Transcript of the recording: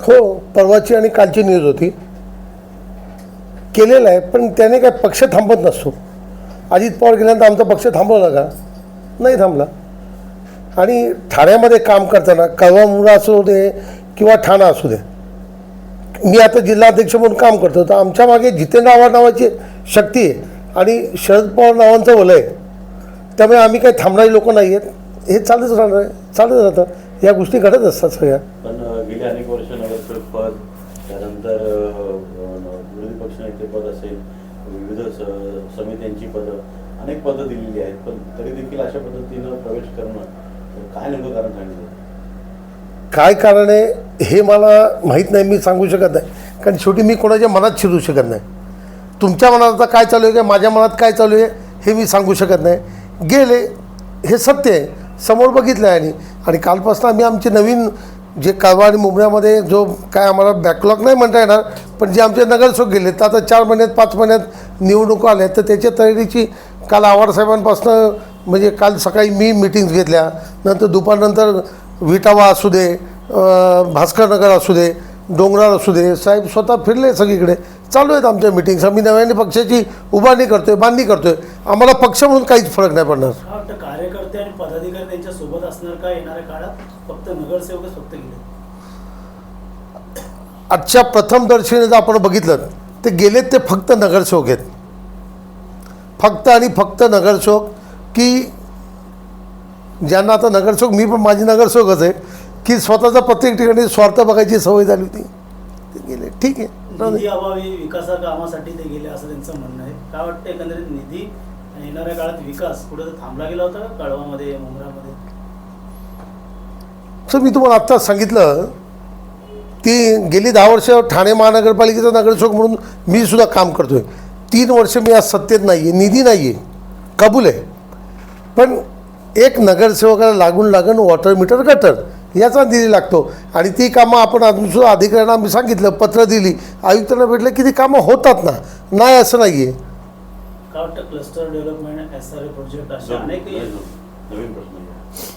हो परवाची आणि कालची न्यूज होती. केलेलं आहे पण त्याने काय पक्ष थांबत नसतो. अजित पवार गेल्यानंतर आमचा पक्ष थांबवला का? नाही थांबला. आणि ठाण्यामध्ये काम करताना कळवा असू दे किंवा ठाणा असू दे मी आता जिल्हाध्यक्ष म्हणून काम करतो तर आमच्या मागे जितेंद्र आव्हाड नावाची शक्ती आहे आणि शरद पवार नावांचं वलय आहे. त्यामुळे आम्ही काही थांबणारी लोक नाही आहेत. हे चालूच राहणार आहे. चालत राहतं. या गोष्टी घडत असतात सगळ्या. पण गेली अनेक वर्ष त्यानंतर विरोधी पक्षनेते पद असेल विविध समित्यांची पदं अनेक पदं दिलेली आहेत. पण तरी देखील अशा पद्धतीनं प्रवेश करणं काय नेमकं कारण सांगितलं? काय कारण आहे हे मला माहीत नाही मी सांगू शकत नाही. कारण शेवटी मी कोणाच्या मनात शिरू शकत नाही. तुमच्या मनात आता काय चालू आहे का माझ्या मनात काय चालू आहे हे मी सांगू शकत नाही. गेले हे सत्य आहे. समोर बघितलं आहे आणि आणि कालपासून आम्ही आमची नवीन जे कालवा आणि मुंबऱ्यामध्ये जो काय आम्हाला बॅकलॉग नाही म्हणता येणार पण जे आमचे नगरसेवक गेले तर आता चार महिन्यात पाच महिन्यात निवडणुका आल्या तर त्याच्या तयारीची काल आव्हाड म्हणजे काल सकाळी मी मिटिंग्स घेतल्या नंतर दुपारनंतर विटावा असू दे भास्करनगर असू दे डोंगराळ असू दे साहेब स्वतः फिरले सगळीकडे. चालू आहेत आमच्या मिटिंग्स आम्ही नव्याने पक्षाची उभारणी करतोय बांधणी करतोय. आम्हाला पक्ष म्हणून काहीच फरक नाही पडणार. वाटतं कार्यकर्ते आणि पदाधिकारी त्यांच्यासोबत असणार का येणाऱ्या काळात? फक्त नगरसेवकच फक्त गेले. आजच्या प्रथम दर्शनी जर आपण बघितलं ते गेलेत ते फक्त नगरसेवक आहेत. फक्त आणि फक्त नगरसेवक की ज्यांना आता नगरसेवक मी पण माझी नगरसेवकच आहे की स्वतःचा प्रत्येक ठिकाणी स्वार्थ बघायची सवय झाली होती. ते गेले. ठीक आहे. निधी अभावी विकासा कामासाठी ते गेले असं त्यांचं म्हणणं आहे. काय वाटतं एकंदरीत निधी आणि येणाऱ्या काळात विकास कुठं थांबला गेला होता का कळवामध्ये मुंब्रामध्ये सर मी तुम्हाला आत्ताच सांगितलं ती गेली दहा वर्ष ठाणे महानगरपालिकेचा नगरसेवक म्हणून मी सुद्धा काम करतोय. तीन वर्ष मी आज सत्तेत नाही आहे निधी नाही आहे कबूल आहे. पण एक नगरसेवकाला लागून लागून वॉटर मीटर गटर याचा निधी लागतो. आणि ती कामं आपण अजून सुद्धा अधिकाऱ्यांना आम्ही सांगितलं पत्र दिली आयुक्तांना भेटलं की ती कामं होतात ना. नाही असं नाही आहे काय वाटतं cluster development S R A project असे अनेक नवीन प्रश्न